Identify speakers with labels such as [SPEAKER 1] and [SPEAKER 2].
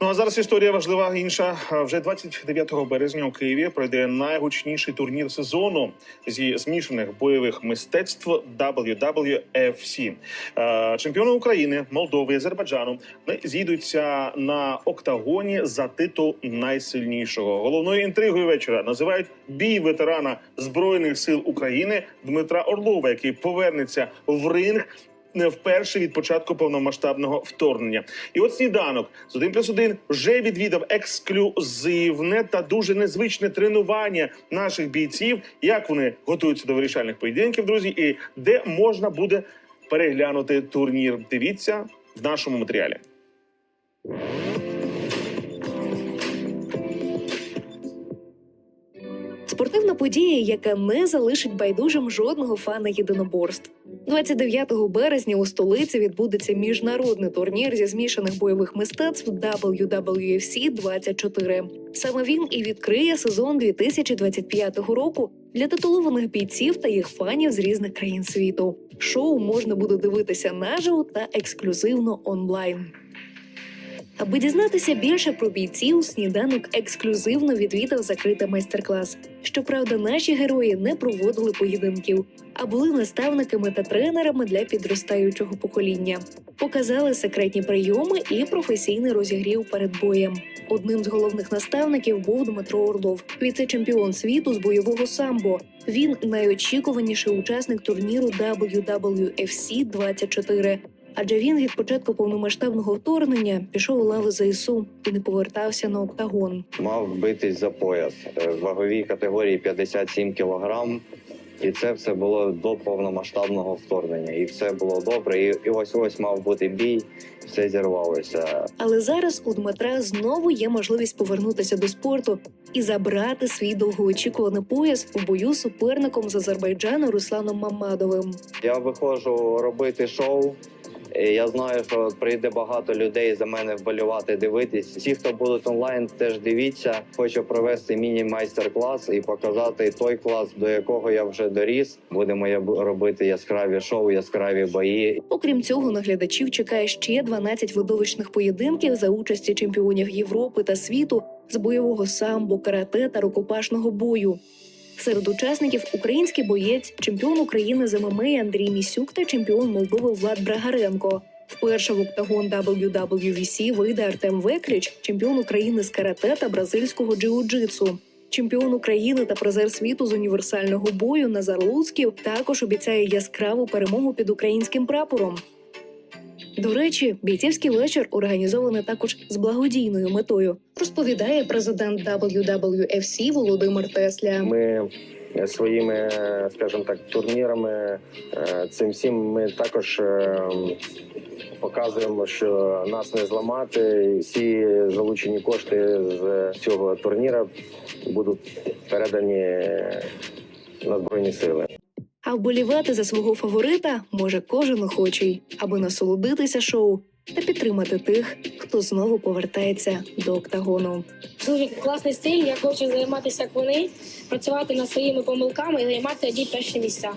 [SPEAKER 1] Ну а зараз історія важлива інша. Вже 29 березня у Києві пройде найгучніший турнір сезону зі змішаних бойових мистецтв WWFC. Чемпіони України, Молдови, Азербайджану зійдуться на октагоні за титул найсильнішого. Головною інтригою вечора називають бій ветерана збройних сил України Дмитра Орлова, який повернеться в ринг не вперше від початку повномасштабного вторгнення. І от сніданок з 1 плюс 1 вже відвідав ексклюзивне та дуже незвичне тренування наших бійців. Як вони готуються до вирішальних поєдинків, друзі, і де можна буде переглянути турнір. Дивіться в нашому матеріалі.
[SPEAKER 2] Спортивна подія, яка не залишить байдужим жодного фана єдиноборств. 29 березня у столиці відбудеться міжнародний турнір зі змішаних бойових мистецтв WWFC 24. Саме він і відкриє сезон 2025 року для титулованих бійців та їх фанів з різних країн світу. Шоу можна буде дивитися наживо та ексклюзивно онлайн. Аби дізнатися більше про бійців, сніданок ексклюзивно відвідав закритий майстер-клас. Щоправда, наші герої не проводили поєдинків, а були наставниками та тренерами для підростаючого покоління. Показали секретні прийоми і професійний розігрів перед боєм. Одним з головних наставників був Дмитро Орлов, віце-чемпіон світу з бойового самбо. Він найочікуваніший учасник турніру WWFC 24 адже він від початку повномасштабного вторгнення пішов у лави ЗСУ і не повертався на октагон.
[SPEAKER 3] мав битись за пояс е, в ваговій категорії 57 кілограм. І це все було до повномасштабного вторгнення. І все було добре. І, і ось ось мав бути бій, все зірвалося.
[SPEAKER 2] Але зараз у Дмитра знову є можливість повернутися до спорту і забрати свій довгоочікуваний пояс у бою з суперником з Азербайджану Русланом Мамадовим.
[SPEAKER 3] Я виходжу робити шоу. Я знаю, що прийде багато людей за мене вболівати, дивитись. Всі, хто будуть онлайн, теж дивіться. Хочу провести міні-майстер-клас і показати той клас, до якого я вже доріс. Будемо я робити яскраві шоу, яскраві бої.
[SPEAKER 2] Окрім цього, наглядачів чекає ще 12 видовищних поєдинків за участі чемпіонів Європи та світу з бойового самбо, карате та рукопашного бою. Серед учасників український боєць, чемпіон України з ММА Андрій Місюк та чемпіон Молдови Влад Брагаренко. Вперше в октагон WWVC вийде Артем Векріч, чемпіон України з карате та бразильського джиу-джитсу. Чемпіон України та призер світу з універсального бою Назар Луцьків також обіцяє яскраву перемогу під українським прапором. До речі, бійцівський вечір організований також з благодійною метою, розповідає президент WWFC Володимир Тесля.
[SPEAKER 4] Ми своїми, скажімо так, турнірами е, цим всім ми також е, показуємо, що нас не зламати. Всі залучені кошти з цього турніра будуть передані на збройні сили.
[SPEAKER 2] А вболівати за свого фаворита може кожен охочий, аби насолодитися шоу та підтримати тих, хто знову повертається до октагону.
[SPEAKER 5] Дуже класний стиль. Я хочу займатися як вони, працювати над своїми помилками і займати одні перші місця.